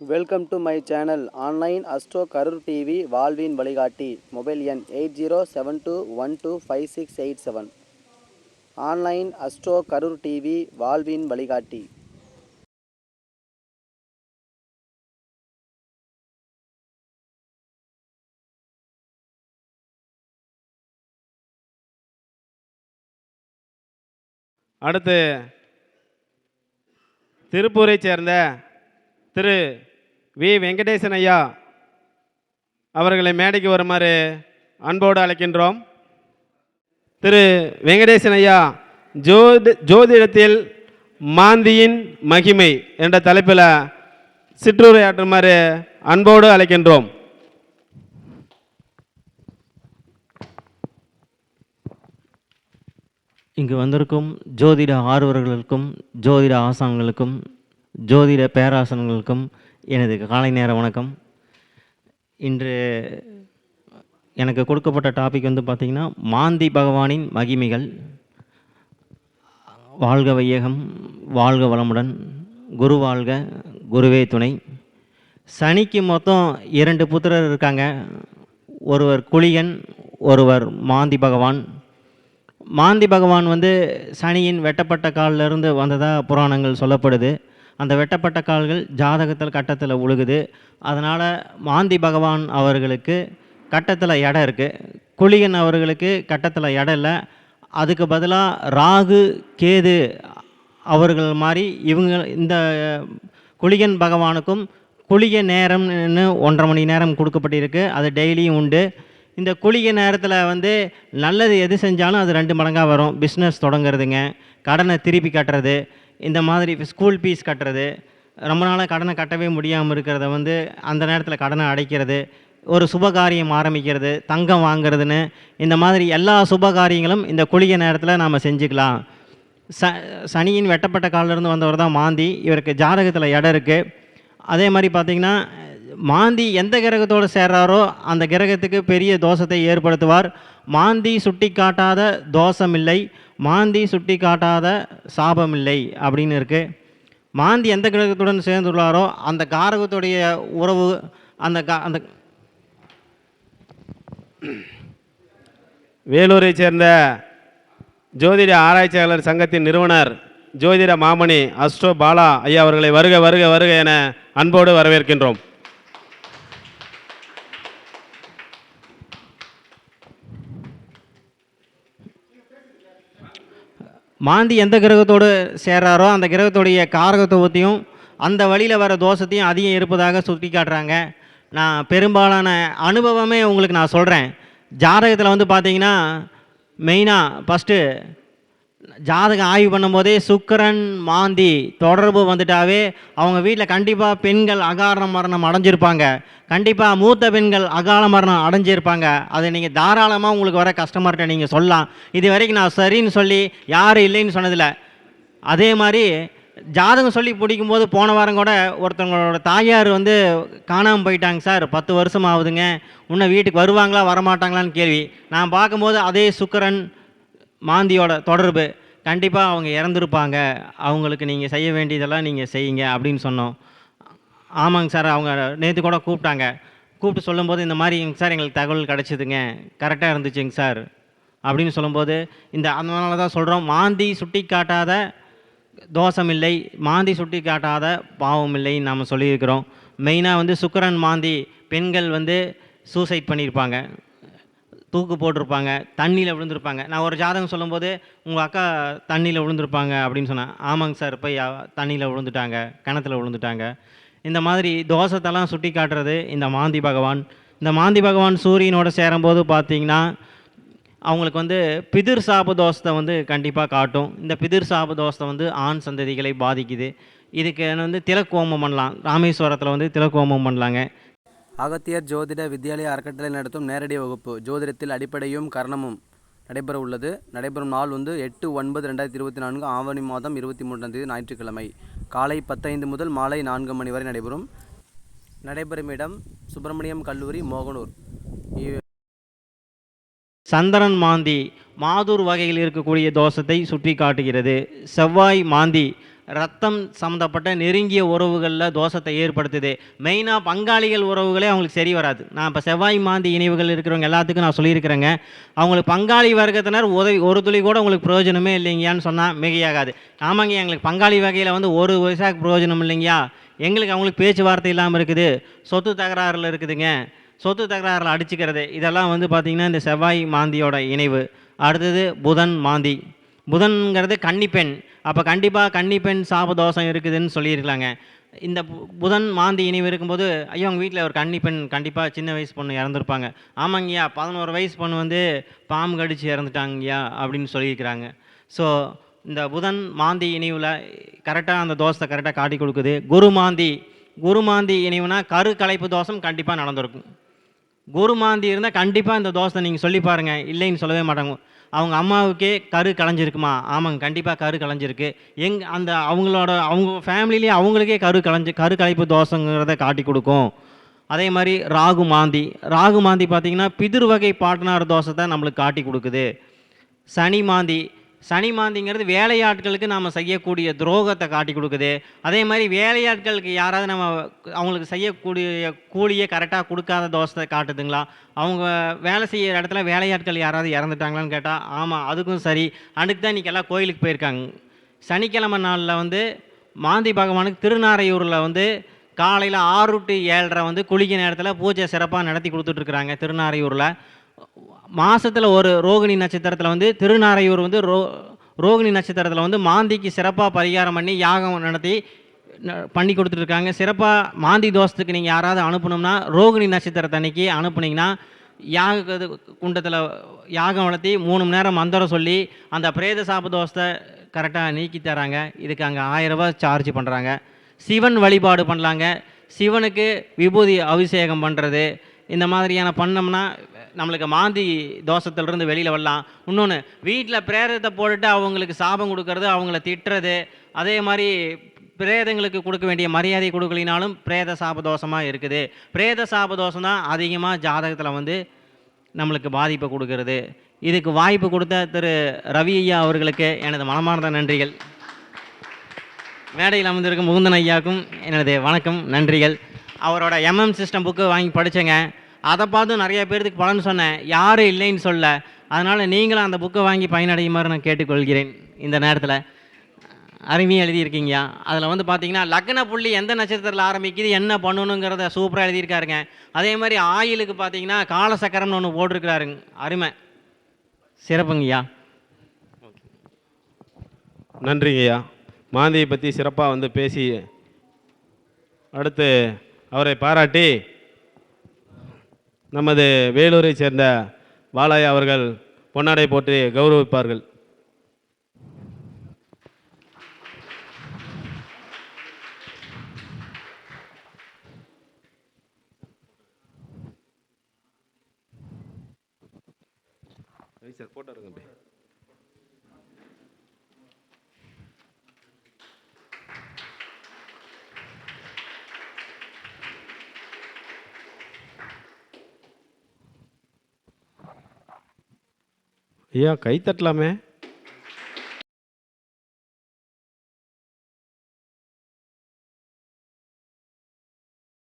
Welcome to my channel online astro Karur TV வாழ்வின் வழிகாட்டி mobile எண் eight zero seven two one two five six eight seven online astro Karur TV வாழ்வின் வழிகாட்டி அடுத்து திருப்பூரை சேர்ந்த திரு we. Venkatesan ஐயா அவர்களை மேடைக்கு வருமாறு அன்போடு அழைக்கின்றோம். திரு. வெங்கடேசன் ஐயா ஜோதி ஜோதிடத்தில் மாந்தியின் மகிமை என்ற தலைப்பில் சிற்றுரையாற்றுமாறு அன்போடு அழைக்கின்றோம். இங்கு வந்திருக்கும் ஜோதிட ஆர்வர்களுக்கும் ஜோதிட ஆசான்களுக்கும் ஜோதிட பேராசன்களுக்கும் எனது காலை நேர வணக்கம். இன்று எனக்கு கொடுக்கப்பட்ட டாபிக் வந்து பார்த்திங்கன்னா மாந்தி பகவானின் மகிமைகள் வாழ்க வையகம் வாழ்க வளமுடன் குரு வாழ்க குருவே துணை. சனிக்கு மொத்தம் இரண்டு புத்திரர் இருக்காங்க. ஒருவர் குளியன் ஒருவர் மாந்தி பகவான். மாந்தி பகவான் வந்து சனியின் வெட்டப்பட்ட காலிலிருந்து வந்ததாக புராணங்கள் சொல்லப்படுது. அந்த வெட்டப்பட்ட கால்கள் ஜாதகத்தில் கட்டத்தில் உழுகுது. அதனால் மாந்தி பகவான் அவர்களுக்கு கட்டத்தில் இடம் இருக்குது குளியன் அவர்களுக்கு கட்டத்தில் இடம் இல்லை. அதுக்கு பதிலாக ராகு கேது அவர்கள் மாதிரி இவங்க இந்த குளியன் பகவானுக்கும் குளிய நேரம்னு ஒன்றரை மணி நேரம் கொடுக்கப்பட்டிருக்கு. அது டெய்லியும் உண்டு. இந்த குளிய நேரத்தில் வந்து நல்லது எது செஞ்சாலும் அது ரெண்டு மடங்காக வரும். பிஸ்னஸ் தொடங்குறதுங்க. கடனை திருப்பி கட்டுறது. இந்த மாதிரி ஸ்கூல் ஃபீஸ் கட்டுறது ரொம்ப நாளாக கடனை கட்டவே முடியாமல் இருக்கிறத வந்து அந்த நேரத்தில் கடனை அடைக்கிறது ஒரு சுபகாரியம் ஆரம்பிக்கிறது தங்கம் வாங்கிறதுன்னு இந்த மாதிரி எல்லா சுபகாரியங்களும் இந்த குளிகை நேரத்தில் நாம் செஞ்சுக்கலாம். ச சனியின் வெட்டப்பட்ட காலிலிருந்து வந்தவர் தான் மாந்தி இவருக்கு ஜாதகத்தில் இடம் இருக்குது அதே மாதிரி பார்த்திங்கன்னா மாந்தி எந்த கிரகத்தோடு சேர்றாரோ அந்த கிரகத்துக்கு பெரிய தோஷத்தை ஏற்படுத்துவார். மாந்தி சுட்டி காட்டாத தோஷமில்லை மாந்தி சுட்டி காட்டாத சாபமில்லை அப்படின்னு இருக்குது மாந்தி எந்த கிரகத்துடன் சேர்ந்துள்ளாரோ அந்த காரகத்துடைய உறவு அந்த கா அந்த வேலூரைச் சேர்ந்த ஜோதிட ஆராய்ச்சியாளர் சங்கத்தின் நிறுவனர் ஜோதிட மாமணி அஸ்ட்ரோ பாலா ஐயா அவர்களை வருக வருக வருக என அன்போடு வரவேற்கின்றோம். மாந்தி எந்த கிரகத்தோடு சேர்றாரோ அந்த கிரகத்துடைய காரகத்துவத்தையும் அந்த வழியில் வர தோஷத்தையும் அதிகம் இருப்பதாக சுட்டி காட்டுறாங்க. நான் பெரும்பாலான அனுபவமே உங்களுக்கு நான் சொல்கிறேன் ஜாதகத்தில் வந்து பார்த்தீங்கன்னா மெயினாக ஃபஸ்ட்டு ஜாதகம் ஆய்வு பண்ணும்போதே சுக்கிரன் மாந்தி தொடர்பு வந்துட்டாவே அவங்க வீட்டில் கண்டிப்பாக பெண்கள் அகாரண மரணம் அடைஞ்சிருப்பாங்க. கண்டிப்பாக மூத்த பெண்கள் அகால மரணம் அடைஞ்சிருப்பாங்க. அதை நீங்கள் தாராளமாக உங்களுக்கு வர கஸ்டமர்கிட்ட நீங்கள் சொல்லலாம். இது வரைக்கும் நான் சரின்னு சொல்லி யாரும் இல்லைன்னு சொன்னதில்லை. அதே மாதிரி ஜாதகம் சொல்லி பிடிக்கும்போது போன வாரம் கூட ஒருத்தவங்களோட தாயார் வந்து காணாமல் போயிட்டாங்க சார். பத்து வருஷம் ஆகுதுங்க. இன்னும் வீட்டுக்கு வருவாங்களா வரமாட்டாங்களான்னு கேள்வி. நான் பார்க்கும்போது அதே சுக்கரன் மாந்தியோட தொடர்பு. கண்டிப்பாக அவங்க இறந்துருப்பாங்க. அவங்களுக்கு நீங்கள் செய்ய வேண்டியதெல்லாம் நீங்கள் செய்யுங்க அப்படின்னு சொன்னோம். ஆமாங்க சார் அவங்க நேற்று கூட கூப்பிட்டாங்க. கூப்பிட்டு சொல்லும்போது இந்த மாதிரி சார் எங்களுக்கு தகவல் கிடச்சிதுங்க. கரெக்டாக இருந்துச்சுங்க சார். அப்படின்னு சொல்லும்போது இந்த அதனால தான் சொல்கிறோம் மாந்தி சுட்டி காட்டாத தோஷமில்லை. மாந்தி சுட்டி காட்டாத பாவமில்லைன்னு நாம் சொல்லியிருக்கிறோம். மெயினாக வந்து சுக்கரன் மாந்தி பெண்கள் வந்து சூசைட் பண்ணியிருப்பாங்க. தூக்கு போட்டிருப்பாங்க தண்ணியில் விழுந்திருப்பாங்க. நான் ஒரு ஜாதகம் சொல்லும்போது உங்கள் அக்கா தண்ணியில் விழுந்திருப்பாங்க அப்படின்னு சொன்னேன். ஆமாங்க சார் போய் தண்ணியில் விழுந்துட்டாங்க கிணத்துல விழுந்துட்டாங்க. இந்த மாதிரி தோஷத்தெல்லாம் சுட்டி காட்டுறது இந்த மாந்தி பகவான். இந்த மாந்தி பகவான் சூரியனோட சேரும்போது பார்த்தீங்கன்னா அவங்களுக்கு வந்து பிதிர் சாப தோஷத்தை வந்து கண்டிப்பாக காட்டும். இந்த பிதிர் சாப தோஷத்தை வந்து ஆண் சந்ததிகளை பாதிக்குது. இதுக்கு வந்து திலக்கோமம் பண்ணலாம். ராமேஸ்வரத்தில் வந்து திலக்கோமம் பண்ணலாங்க. அகத்தியர் ஜோதிட வித்யாலய அறக்கட்டளை நடத்தும் நேரடி வகுப்பு. ஜோதிடத்தில் அடிப்படையும் கரணமும் நடைபெற உள்ளது. நடைபெறும் நாள் வந்து எட்டு ஒன்பது ரெண்டாயிரத்தி இருபத்தி நான்கு ஆவணி மாதம் இருபத்தி மூன்றாம் தேதி ஞாயிற்றுக்கிழமை. காலை பத்தைந்து முதல் மாலை நான்கு மணி வரை நடைபெறும். நடைபெறும் இடம் சுப்பிரமணியம் கல்லூரி மோகனூர். சந்திரன் மாந்தி மாதூர் வகையில் இருக்கக்கூடிய தோஷத்தை சுட்டி காட்டுகிறது செவ்வாய் மாந்தி ரத்தம் சம்மந்தப்பட்ட நெருங்கிய உறவுகளில் தோஷத்தை ஏற்படுத்துது. மெயினாக பங்காளிகள் உறவுகளே அவங்களுக்கு சரி வராது. நான் இப்போ செவ்வாய் மாந்தி இணைவுகள் இருக்கிறவங்க எல்லாத்துக்கும் நான் சொல்லியிருக்கிறேங்க. அவங்களுக்கு பங்காளி வர்க்கத்தினர் உதவி ஒரு துளி கூட உங்களுக்கு பிரயோஜனமே இல்லைங்கயான்னு சொன்னால் மிகையாகாது. ஆமாங்க எங்களுக்கு பங்காளி வகையில் வந்து ஒரு வயசாக பிரயோஜனம் இல்லைங்கயா? எங்களுக்கு அவங்களுக்கு பேச்சுவார்த்தை இல்லாமல் இருக்குது. சொத்து தகராறில் இருக்குதுங்க. சொத்து தகராறில் அடிச்சுக்கிறது. இதெல்லாம் வந்து பார்த்திங்கன்னா இந்த செவ்வாய் மாந்தியோட இணைவு. அடுத்தது புதன் மாந்தி. புதன்கிறது கன்னிப்பெண். அப்போ கண்டிப்பாக கன்னிப்பெண் சாபதோஷம் இருக்குதுன்னு சொல்லியிருக்கலாங்க. இந்த பு- புதன் மாந்தி இணைவு இருக்கும்போது ஐயோ அவங்க வீட்டில் ஒரு கன்னிப்பெண் கண்டிப்பாக சின்ன வயசு பொண்ணு இறந்துருப்பாங்க. ஆமாங்கய்யா பதினோரு வயசு பொண்ணு வந்து பாம்பு கடிச்சு இறந்துட்டாங்கய்யா அப்படின்னு சொல்லியிருக்கிறாங்க. ஸோ இந்த புதன் மாந்தி இணைவில் கரெக்டாக அந்த தோஷத்தை கரெக்டாக காட்டி கொடுக்குது. குரு மாந்தி குரு மாந்தி இணைவுனா கரு கலைப்பு தோஷம் கண்டிப்பாக நடந்திருக்கும். குரு மாந்தி இருந்தால் கண்டிப்பாக இந்த தோசை நீங்கள் சொல்லி பாருங்கள் இல்லைன்னு சொல்லவே மாட்டாங்க. அவங்க அம்மாவுக்கே கரு களைஞ்சிருக்குமா ஆமாங்க கண்டிப்பாக கரு களைஞ்சிருக்கு எங் அந்த அவங்களோட அவங்க ஃபேமிலிலேயே அவங்களுக்கே கரு களைஞ்சு கரு கலைப்பு தோசைங்கிறத காட்டி கொடுக்கும். அதே மாதிரி ராகு மாந்தி. ராகு மாந்தி பார்த்திங்கன்னா பிதிர் வகை பாட்டனார் தான் நம்மளுக்கு காட்டி கொடுக்குது. சனி மாந்தி சனி மாந்திங்கிறது வேலையாட்களுக்கு நாம் செய்யக்கூடிய துரோகத்தை காட்டி கொடுக்குது. அதே மாதிரி வேலையாட்களுக்கு யாராவது நம்ம அவங்களுக்கு செய்யக்கூடிய கூலியை கரெக்டாக கொடுக்காத தோஷத்தை காட்டுதுங்களா? அவங்க வேலை செய்கிற இடத்துல வேலையாட்கள் யாராவது இறந்துட்டாங்களான்னு கேட்டால் ஆமாம் அதுக்கும் சரி. அதுக்கு தான் இன்றைக்கி எல்லாம் கோயிலுக்கு போயிருக்காங்க. சனிக்கிழமை நாளில் வந்து மாந்தி பகவானுக்கு திருநாரையூரில் வந்து காலையில் ஆறு டு ஏழரை வந்து குளிக்க நேரத்தில் பூஜை சிறப்பாக நடத்தி கொடுத்துட்ருக்குறாங்க திருநாரையூரில். மாதத்தில் ஒரு ரோகிணி நட்சத்திரத்தில் வந்து திருநாரையூர் வந்து ரோ ரோகிணி நட்சத்திரத்தில் வந்து மாந்திக்கு சிறப்பாக பரிகாரம் பண்ணி யாகம் நடத்தி ந- பண்ணி கொடுத்துட்ருக்காங்க. சிறப்பாக மாந்தி தோஷத்துக்கு நீங்கள் யாராவது அனுப்பணும்னா ரோகிணி நட்சத்திரத்தை அன்னைக்கு அனுப்புனீங்கன்னா யாக குண்டத்தில் யாகம் வளர்த்தி மூணு மணி நேரம் மந்திரம் சொல்லி அந்த பிரேத சாப்பு தோஷத்தை கரெக்டாக நீக்கி தராங்க. இதுக்கு அங்கே ஆயிரரூபா சார்ஜ் பண்ணுறாங்க சிவன் வழிபாடு பண்ணலாங்க. சிவனுக்கு விபூதி அபிஷேகம் பண்ணுறது இந்த மாதிரியான பண்ணோம்னா நம்மளுக்கு மாந்தி தோஷத்துலேருந்து வெளியில் வரலாம். இன்னொன்று வீட்டில் பிரேதத்தை போட்டுட்டு அவங்களுக்கு சாபம் கொடுக்கறது அவங்கள திட்டுறது அதே மாதிரி பிரேதங்களுக்கு கொடுக்க வேண்டிய மரியாதை கொடுக்கலினாலும் பிரேத சாப தோஷமாக இருக்குது. பிரேத சாப தோஷம் தான் அதிகமாக ஜாதகத்தில் வந்து நம்மளுக்கு பாதிப்பை கொடுக்கறது. இதுக்கு வாய்ப்பு கொடுத்த திரு ரவி ஐயா அவர்களுக்கு எனது மனமார்ந்த நன்றிகள். மேடையில் அமர்ந்திருக்கும் முகுந்தன் ஐயாவுக்கும் எனது வணக்கம் நன்றிகள். அவரோட எம்எம் சிஸ்டம் புக்கு வாங்கி படித்தேங்க அதை பார்த்து நிறைய பேர்த்துக்கு பலன் சொன்னேன். யாரும் இல்லைன்னு சொல்ல. அதனால் நீங்களும் அந்த புக்கை வாங்கி பயனடையுமாறு நான் கேட்டுக்கொள்கிறேன் இந்த நேரத்தில். அருமையாக எழுதியிருக்கீங்கயா. அதில் வந்து பார்த்தீங்கன்னா லக்ன புள்ளி எந்த நட்சத்திரத்தில் ஆரம்பிக்குது என்ன பண்ணணுங்கிறத சூப்பராக எழுதியிருக்காருங்க. அதே மாதிரி ஆயிலுக்கு பார்த்தீங்கன்னா காலசக்கரம்னு ஒன்று போட்டிருக்கிறாருங்க அருமை. சிறப்புங்கய்யா. நன்றிங்கய்யா. மாந்தியை பற்றி சிறப்பாக வந்து பேசி அடுத்து அவரை பாராட்டி நமது வேலூரை சேர்ந்த வாலாய் அவர்கள் பொன்னாடை போற்றி கௌரவிப்பார்கள். போட்டோ ஐயா கை தட்டலாமே.